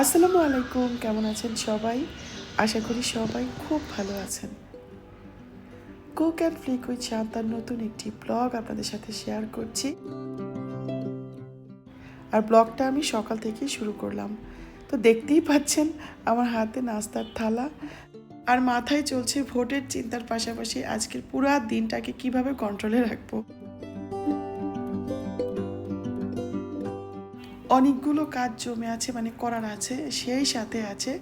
আসসালামু আলাইকুম, কেমন আছেন সবাই? আশা করি সবাই খুব ভালো আছেন। কুক অ্যান্ড ফ্লিক উইথ শান্তার নতুন একটি ব্লগ আপনাদের সাথে শেয়ার করছি। আর ব্লগটা আমি সকাল থেকেই শুরু করলাম। তো দেখতেই পাচ্ছেন আমার হাতে নাস্তার থালা। আর মাথায় চলছে ভোটের চিন্তার পাশাপাশি আজকের পুরো দিনটাকে কীভাবে কন্ট্রোলে রাখব। অনেকগুলো কাজ জমে আছে মানে করার আছে, সেই সাথে আছে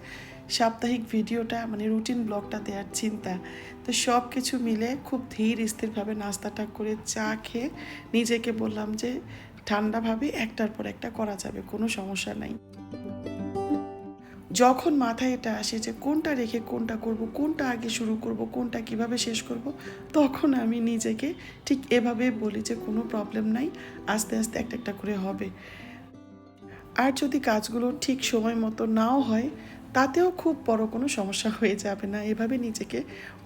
সাপ্তাহিক ভিডিওটা মানে রুটিন ব্লগটা দেওয়ার চিন্তা। তো সব কিছু মিলে খুব ধীর স্থিরভাবে নাস্তাটা করে চা খেয়ে নিজেকে বললাম যে ঠান্ডাভাবে একটার পর একটা করা যাবে, কোনো সমস্যা নাই। যখন মাথায় এটা আসে যে কোনটা রেখে কোনটা করব, কোনটা আগে শুরু করব, কোনটা কীভাবে শেষ করব, তখন আমি নিজেকে ঠিক এভাবে বলি যে কোনো প্রবলেম নাই, আস্তে আস্তে একটা একটা করে হবে। আর যদি কাজগুলো ঠিক সময় মতো নাও হয়, তাতেও খুব বড় কোনো সমস্যা হয়ে যাবে না, এভাবে নিজেকে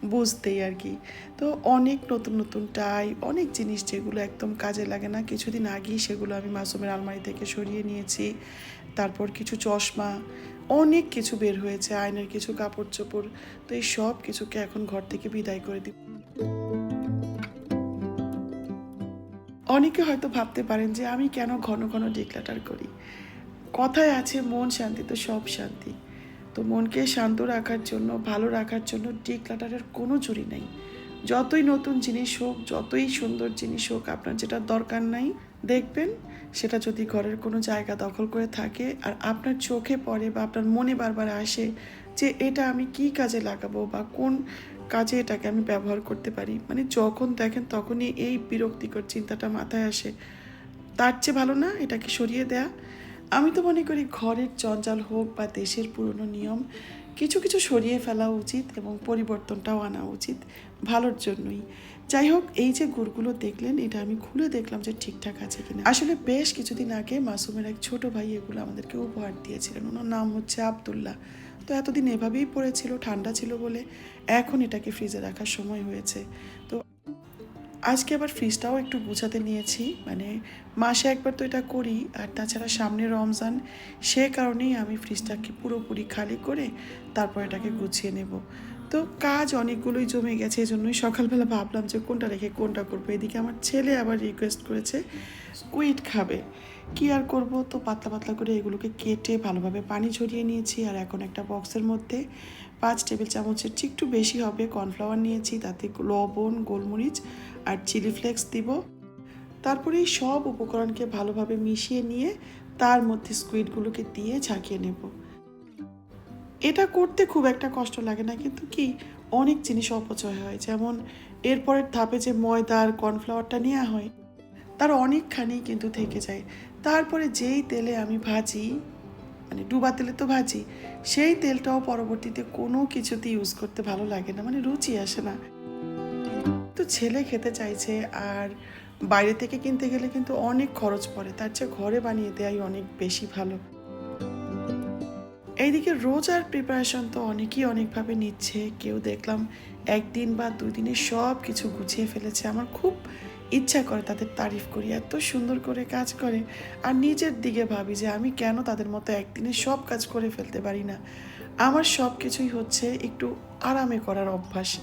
বুঝতেই আর কি। তো অনেক নতুন নতুন টাই অনেক জিনিস যেগুলো একদম কাজে লাগে না, কিছুদিন আগেই সেগুলো আমি মাসুমের আলমারি থেকে সরিয়ে নিয়েছি, তারপর কিছু চশমা অনেক কিছু বের হয়েছে, আয়নের কিছু কাপড় চোপড় তো এই সব কিছুকে এখন ঘর থেকে বিদায় করে দিব। অনেকে হয়তো ভাবতে পারেন যে আমি কেন ঘন ঘন ডিক্লাটার করি। কথায় আছে, মন শান্তি তো সব শান্তি। তো মনকে শান্ত রাখার জন্য, ভালো রাখার জন্য ডিক্লাটারের কোনো জুড়ি নেই। যতই নতুন জিনিস হোক, যতই সুন্দর জিনিস হোক, আপনার যেটা দরকার নাই দেখবেন, সেটা যদি ঘরের কোনো জায়গা দখল করে থাকে আর আপনার চোখে পড়ে বা আপনার মনে বারবার আসে যে এটা আমি কি কাজে লাগাবো বা কোন কাজে এটাকে আমি ব্যবহার করতে পারি মানে যখন দেখেন তখনই এই বিরক্তিকর চিন্তাটা মাথায় আসে। তার চেয়ে ভালো না, এটাকে সরিয়ে দেয়া। আমি তো মনে করি ঘরের জঞ্জাল হোক বা দেশের পুরনো নিয়ম কিছু কিছু সরিয়ে ফেলা উচিত এবং পরিবর্তনটাও আনা উচিত ভালোর জন্যই। যাই হোক এই যে গুড়গুলো দেখলেন, এটা আমি খুলে দেখলাম যে ঠিকঠাক আছে কিনা। আসলে বেশ কিছুদিন আগে মাসুমের এক ছোট ভাই এগুলো আমাদেরকে উপহার দিয়েছিলেন। ওনার নাম হচ্ছে আবদুল্লাহ। তো এতদিন এভাবেই পড়েছিল, ঠান্ডা ছিল বলে এখন এটাকে ফ্রিজে রাখার সময় হয়েছে। তো আজকে আবার ফ্রিজটাও একটু গুছাতে নিয়েছি। মানে মাসে একবার তো এটা করি, আর তাছাড়া সামনে রমজান, সে কারণেই আমি ফ্রিজটাকে পুরোপুরি খালি করে তারপর এটাকে গুছিয়ে নেব। তো কাজ অনেকগুলোই জমে গেছে এই জন্যই সকালবেলা ভাবলাম যে কোনটা রেখে কোনটা করব। এদিকে আমার ছেলে আবার রিকোয়েস্ট করেছে কুইট খাবে। কি আর করব? তো পাতলা পাতলা করে এগুলোকে কেটে ভালোভাবে পানি ঝরিয়ে নিয়েছি, আর এখন একটা বক্সের মধ্যে পাঁচ টেবিল চামচের একটু বেশি হবে কর্নফ্লাওয়ার নিয়েছি, তাতে লবণ, গোলমরিচ আর চিলি ফ্লেক্স দিব। তারপরে সব উপকরণকে ভালোভাবে মিশিয়ে নিয়ে তার মধ্যে স্কুইডগুলোকে দিয়ে ঝাঁকিয়ে নেব। এটা করতে খুব একটা কষ্ট লাগে না, কিন্তু কি, অনেক জিনিস অপচয় হয়। যেমন এরপরের ধাপে যে ময়দা আর কর্নফ্লাওয়ারটা নেওয়া হয়, তার অনেকখানি কিন্তু থেকে যায়। তারপরে যেই তেলে আমি ভাজি মানে ডুবা তেলে তো ভাজি, সেই তেলটাও পরবর্তীতে কোনো কিছুতে ইউজ করতে ভালো লাগে না মানে রুচি আসে না। তো ছেলে খেতে চাইছে আর বাইরে থেকে কিনতে গেলে কিন্তু অনেক খরচ পড়ে। তার চেয়ে ঘরে বানিয়ে দেওয়াই অনেক বেশি ভালো। এইদিকে রোজার প্রিপারেশন তো অনেকেই অনেকভাবে নিচ্ছে। কেউ দেখলাম একদিন বা দুই দিনে সব কিছু গুছিয়ে ফেলেছে। আমার খুব ইচ্ছা করে তাদের তারিফ করি, এত সুন্দর করে কাজ করে। আর নিজের দিকে ভাবি যে আমি কেন তাদের মতো একদিনে সব কাজ করে ফেলতে পারি না? আমার সব কিছুই হচ্ছে একটু আরামে করার অভ্যাস।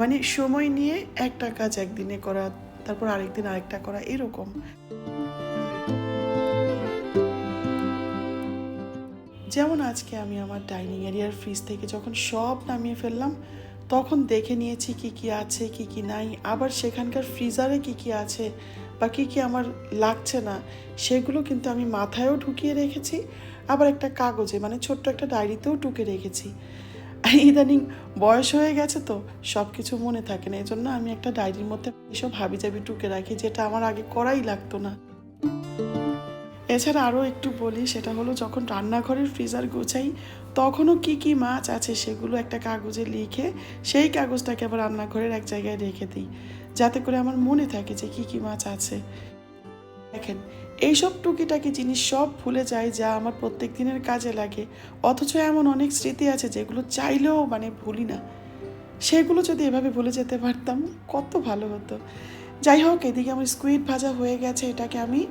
মানে সময় নিয়ে একটা কাজ একদিনে করা, তারপর আরেকদিন আরেকটা করা, এরকম। যেমন আজকে আমি আমার ডাইনিং এরিয়ার ফ্রিজ থেকে যখন সব নামিয়ে ফেললাম, তখন দেখে নিয়েছি কি কি আছে, কি কি নাই। আবার সেখানকার ফ্রিজারে কি কি আছে বা কি কি আমার লাগছে না, সেগুলো কিন্তু আমি মাথায়ও ঢুকিয়ে রেখেছি। আবার একটা কাগজে মানে ছোট্ট একটা ডায়েরিতেও টুকে রেখেছি। ইদানিং বয়স হয়ে গেছে তো সব কিছু মনে থাকে না এই জন্য আমি একটা ডায়েরির মধ্যে এসব হাবি জাবি টুকে রাখি, যেটা আমার আগে করাই লাগতো না। এছাড়া আরও একটু বলি, সেটা হলো যখন রান্নাঘরের ফ্রিজার গোছাই, তখনও কি কি মাছ আছে সেগুলো একটা কাগজে লিখে, সেই কাগজটাকে আবার রান্নাঘরের এক জায়গায় রেখে দিই। যাতে করে আমার মনে থাকে যে কি কি মাছ আছে। দেখেন এইসব টুকিটাকি জিনিস সব ভুলে যায় যা আমার প্রত্যেক দিনের কাজে লাগে। অথচ এমন অনেক স্মৃতি আছে যেগুলো চাইলেও মানে ভুলি না। সেগুলো যদি এভাবে ভুলে যেতে পারতাম, কত ভালো হতো। যাই হোক, এদিকে আমার স্কুইড ভাজা হয়ে গেছে, এটাকে আমি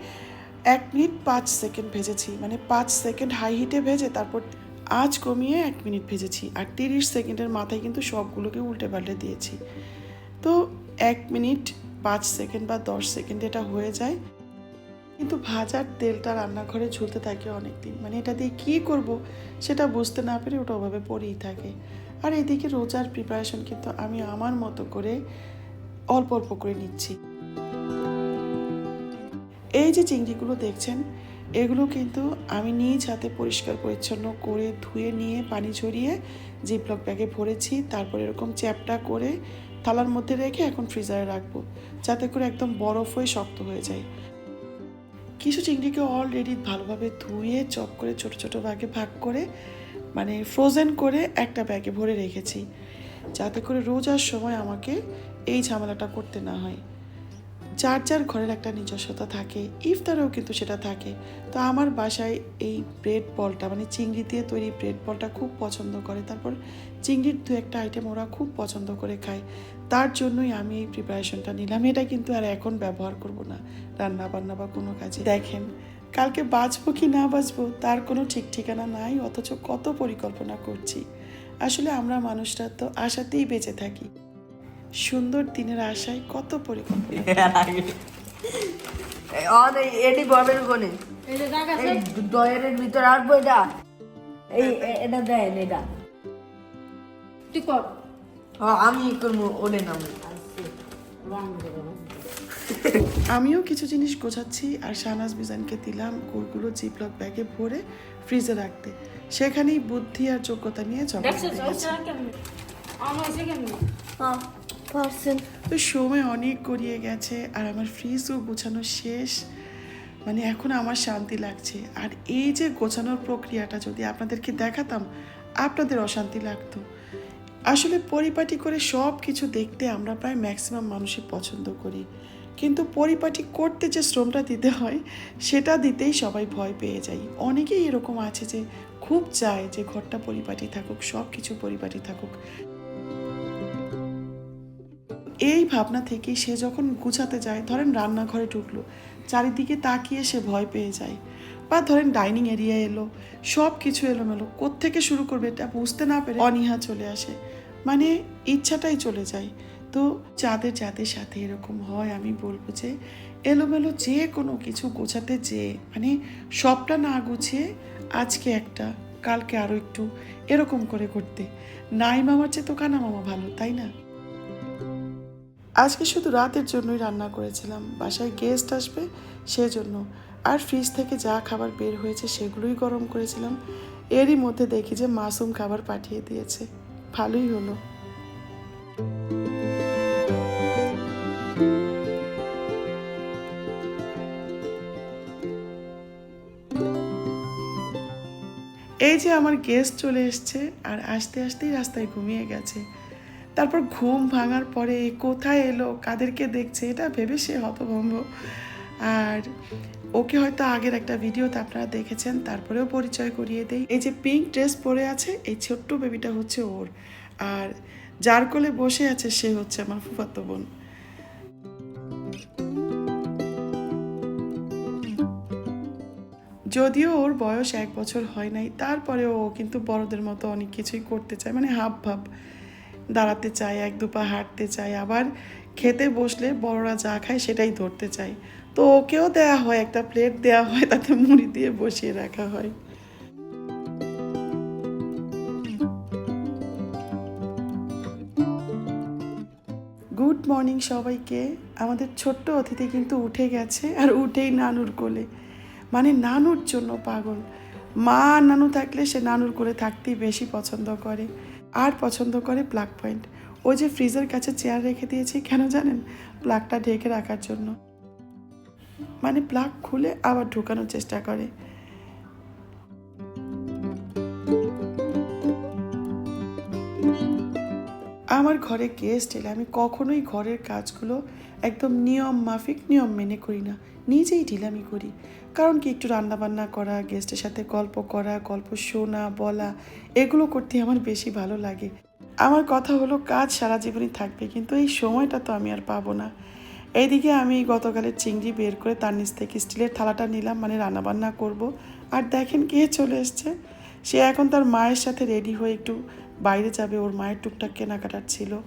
এক মিনিট পাঁচ সেকেন্ড ভেজেছি। মানে পাঁচ সেকেন্ড হাই হিটে ভেজে তারপর আঁচ কমিয়ে এক মিনিট ভেজেছি। আর তিরিশ সেকেন্ডের মাথায় কিন্তু সবগুলোকে উল্টে পাল্টে দিয়েছি। তো এক মিনিট পাঁচ সেকেন্ড বা দশ সেকেন্ড এটা হয়ে যায়। কিন্তু ভাজার তেলটা রান্নাঘরে ঝুলতে থাকে অনেক দিন মানে এটা দিয়ে কী করব সেটা বুঝতে না পেরে ওটা ওভাবে পড়েই থাকে। আর এদিকে রোজার প্রিপারেশন কিন্তু আমি আমার মতো করে অল্প অল্প করে নিচ্ছি। এই যে চিংড়িগুলো দেখছেন, এগুলো কিন্তু আমি নিজ হাতে পরিষ্কার পরিচ্ছন্ন করে ধুয়ে নিয়ে পানি ঝরিয়ে জিপলক ব্যাগে ভরেছি। তারপর এরকম চ্যাপটা করে থালার মধ্যে রেখে এখন ফ্রিজারে রাখব। যাতে করে একদম বরফ হয়ে শক্ত হয়ে যায়। কিছু চিংড়িকে অলরেডি ভালোভাবে ধুয়ে, চপ করে, ছোট ছোট ভাগে ভাগ করে মানে ফ্রোজেন করে একটা ব্যাগে ভরে রেখেছি। যাতে করে রোজার সময় আমাকে এই ঝামেলাটা করতে না হয়। যার যার ঘরের একটা নিজস্বতা থাকে, ইফতারেও কিন্তু সেটা থাকে। তো আমার বাসায় এই ব্রেড বলটা মানে চিংড়ি দিয়ে তৈরি ব্রেড বলটা খুব পছন্দ করে। তারপর চিংড়ির দু একটা আইটেম ওরা খুব পছন্দ করে খায়। তার জন্যই আমি এই প্রিপারেশনটা নিলাম। এটা কিন্তু আর এখন ব্যবহার করব না রান্না বান্না বা কোনো কাজে। দেখেন, কালকে বাঁচবো কি না বাঁচবো তার কোনো ঠিক ঠিকানা নাই, অথচ কত পরিকল্পনা করছি। আসলে আমরা মানুষরা তো আশাতেই বেঁচে থাকি। সুন্দর দিনের আশায় কত পরিকল্পনা। এটি দয়ের ভিতরে এই এটা এটা। তুই কর। হ্যাঁ, আমি করব ওলে নামে। আমিও কিছু জিনিস গোছাচ্ছি আর শাহনাজ বিজানকে দিলাম গুড়গুলো জিপলক ব্যাগে ভরে ফ্রিজে রাখতে। সেখানেই বুদ্ধি আর যোগ্যতা নিয়ে জমা পারছেন? তো সময় অনেক গড়িয়ে গেছে আর আমার ফ্রিজও গোছানো শেষ। মানে এখন আমার শান্তি লাগছে। আর এই যে গোছানোর প্রক্রিয়াটা যদি আপনাদেরকে দেখাতাম, আপনাদের অশান্তি লাগতো। আসলে পরিপাটি করে সব কিছু দেখতে আমরা প্রায় ম্যাক্সিমাম মানুষই পছন্দ করি। কিন্তু পরিপাটি করতে যে শ্রমটা দিতে হয়, সেটা দিতেই সবাই ভয় পেয়ে যাই অনেকেই এরকম আছে যে খুব চায় যে ঘরটা পরিপাটি থাকুক সব কিছু পরিপাটি থাকুক। এই ভাবনা থেকে সে যখন গুছাতে যায়, ধরেন রান্নাঘরে ঢুকলো, চারিদিকে তাকিয়ে সে ভয় পেয়ে যায়। বা ধরেন ডাইনিং এরিয়া এলো সব কিছু এলোমেলো, কোত্থেকে শুরু করবে এটা বুঝতে না পেরে অনীহা চলে আসে। মানে ইচ্ছাটাই চলে যায়। তো যাদের যাদের সাথে এরকম হয়, আমি বলব যে এলোমেলো যে কোনো কিছু গোছাতে যে মানে সবটা না গুছিয়ে আজকে একটা, কালকে আরও একটু, এরকম করে করতে। নাই মামার চেয়ে তো কানা মামা ভালো, তাই না? আজকে শুধু রাতের জন্যই রান্না করেছিলাম। বাসায় গেস্ট আসবে সেজন্য। আর ফ্রিজ থেকে যা খাবার বের হয়েছে সেগুলোই গরম করেছিলাম। এরই মধ্যে দেখি যে মাসুম খাবার পাঠিয়ে দিয়েছে। ভালোই হলো। এই যে আমার গেস্ট চলে এসছে, আর আস্তে আস্তেই রাস্তায় ঘুমিয়ে গেছে। তারপর ঘুম ভাঙার পরে কোথায় এলো, কাদেরকে দেখছে, এটা ভেবে সে হতভম্ব। আর ওকে হয়তো আগের একটা ভিডিওতে আপনারা দেখেছেন, তারপরেও পরিচয় করিয়ে দেই। এই যে পিঙ্ক ড্রেস পরে আছে, এই ছোট্ট বেবিটা হচ্ছে ওর। আর যার কোলে বসে আছে, সে হচ্ছে আমার ফুফাতো বোন। যদিও ওর বয়স এক বছর হয় নাই, তারপরেও ও কিন্তু বড়দের মতো অনেক কিছুই করতে চায় মানে হাব ভাব দাঁড়াতে চায়, এক দু পা হাঁটতে চায়, আবার খেতে বসলে বড়রা যা খায় সেটাই ধরতে চায়। তো ওকেও দেয়া হয়, একটা প্লেট দেয়া হয়, তাতে মুড়ি দিয়ে বসিয়ে রাখা হয়। গুড মর্নিং সবাইকে। আমাদের ছোট্ট অতিথি কিন্তু উঠে গেছে, আর উঠেই নানুর কোলে। মানে নানুর জন্য পাগল। মা নানু থাকলে সে নানুর কোলে থাকতেই বেশি পছন্দ করে। আর পছন্দ করে প্লাগ পয়েন্ট। ওই যে ফ্রিজের কাছে চেয়ার রেখে দিয়েছি কেন জানেন? প্লাগটা ঢেকে রাখার জন্য। মানে প্লাগ খুলে আবার ঢুকানোর চেষ্টা করে। আমার ঘরে গেস্ট এলে আমি কখনোই ঘরের কাজগুলো একদম নিয়ম মাফিক নিয়ম মেনে করি না। নিজেই ঢিলামি করি। কারণ কি একটু রান্নাবান্না করা গেস্টের সাথে গল্প করা, গল্প শোনা, বলা, এগুলো করতে আমার বেশি ভালো লাগে। আমার কথা হলো, কাজ সারা জীবনই থাকবে, কিন্তু এই সময়টা তো আমি আর পাবো না। এইদিকে আমি গতকালের চিংড়ি বের করে তার নিচ থেকে স্টিলের থালাটা নিলাম মানে রান্নাবান্না করব। আর দেখেন কে চলে এসছে। সে এখন তার মায়ের সাথে রেডি হয়ে একটু বাইরে যাবে, ওর মায়ের টুকটাক কেনাকাটার ছিল।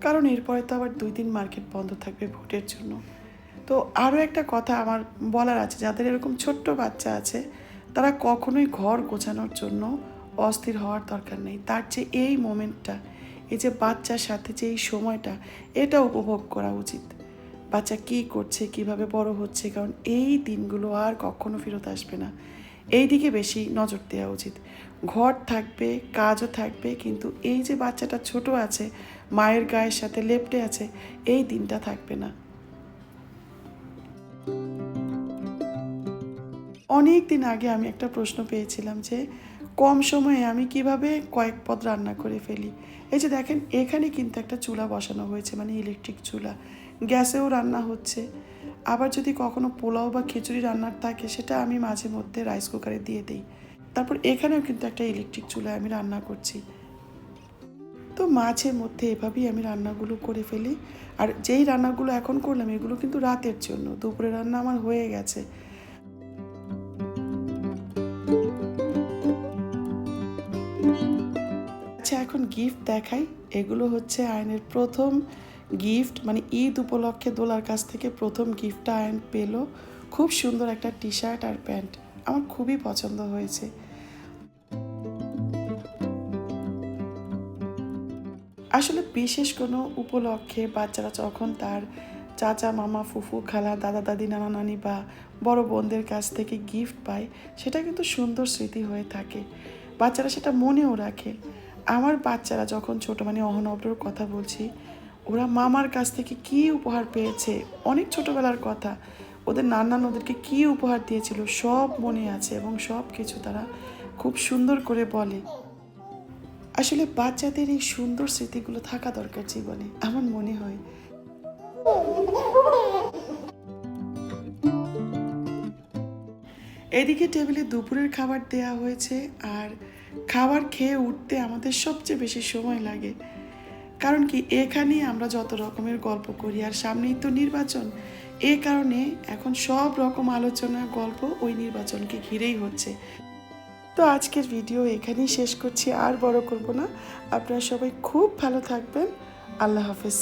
কারণ এরপরে তো আবার দুই দিন মার্কেট বন্ধ থাকবে ভোটের জন্য। তো আরও একটা কথা আমার বলার আছে, যাদের এরকম ছোট্ট বাচ্চা আছে, তারা কখনোই ঘর গোছানোর জন্য অস্থির হওয়ার দরকার নেই। তার যে এই মোমেন্টটা, এই যে বাচ্চার সাথে যে এই সময়টা, এটা উপভোগ করা উচিত। বাচ্চা কী করছে, কীভাবে বড় হচ্ছে, কারণ এই দিনগুলো আর কখনো ফেরত আসবে না। এই দিকে বেশি নজর দেওয়া উচিত। ঘর থাকবে, কাজও থাকবে, কিন্তু এই যে বাচ্চাটা ছোট আছে, মায়ের গায়ের সাথে লেপটে আছে, এই দিনটা থাকবে না। অনেক দিন আগে আমি একটা প্রশ্ন পেয়েছিলাম যে, কম সময়ে আমি কীভাবে কয়েক পদ রান্না করে ফেলি? এই যে দেখেন, এখানে কিন্তু একটা চুলা বসানো হয়েছে মানে ইলেকট্রিক চুলা। গ্যাসেও রান্না হচ্ছে। আবার যদি কখনো পোলাও বা খিচুড়ি রান্নার থাকে, সেটা আমি মাঝে মধ্যে রাইস কুকারে দিয়ে দিই। তারপর এখানেও কিন্তু একটা ইলেকট্রিক চুলায় আমি রান্না করছি। তো মাঝে মধ্যে এভাবেই আমি রান্নাগুলো করে ফেলি। আর যেই রান্নাগুলো এখন করলাম, এগুলো কিন্তু রাতের জন্য। দুপুরে রান্না আমার হয়ে গেছে। আচ্ছা এখন গিফট দেখাই। এগুলো হচ্ছে আয়নের প্রথম গিফট। মানে ঈদ উপলক্ষে দোলার কাছ থেকে প্রথম গিফটটা আয়ন পেল। খুব সুন্দর একটা টি শার্ট আর প্যান্ট। আমার খুবই পছন্দ হয়েছে। আসলে বিশেষ কোনো উপলক্ষে বাচ্চারা যখন তার চাচা, মামা, ফুফু, খালা, দাদা, দাদি, নানা, নানি বা বড় বোনদের কাছ থেকে গিফট পায়, সেটা কিন্তু সুন্দর স্মৃতি হয়ে থাকে। বাচ্চারা সেটা মনেও রাখে। আমার বাচ্চারা যখন ছোট মানে অহনবর কথা বলছি, ওরা মামার কাছ থেকে কি উপহার পেয়েছে, অনেক ছোটবেলার কথা, ওদের নানান ওদেরকে কি উপহার দিয়েছিল, সব মনে আছে এবং সব কিছু তারা খুব সুন্দর করে বলে। আসলে বাচ্চাদের এই সুন্দর স্মৃতিগুলো থাকা দরকার জীবনে আমার মনে হয়। এদিকে টেবিলে দুপুরের খাবার দেয়া হয়েছে আর খাবার খেয়ে উঠতে আমাদের সবচেয়ে বেশি সময় লাগে। কারণ কি, এখানেই আমরা যত রকমের গল্প করি আর সামনেই তো নির্বাচন, এ কারণে এখন সব রকম আলোচনা, গল্প ওই নির্বাচনকে ঘিরেই হচ্ছে। তো আজকের ভিডিও এখানেই শেষ করছি, আর বড় করব না। আপনারা সবাই খুব ভালো থাকবেন। আল্লাহ হাফেজ।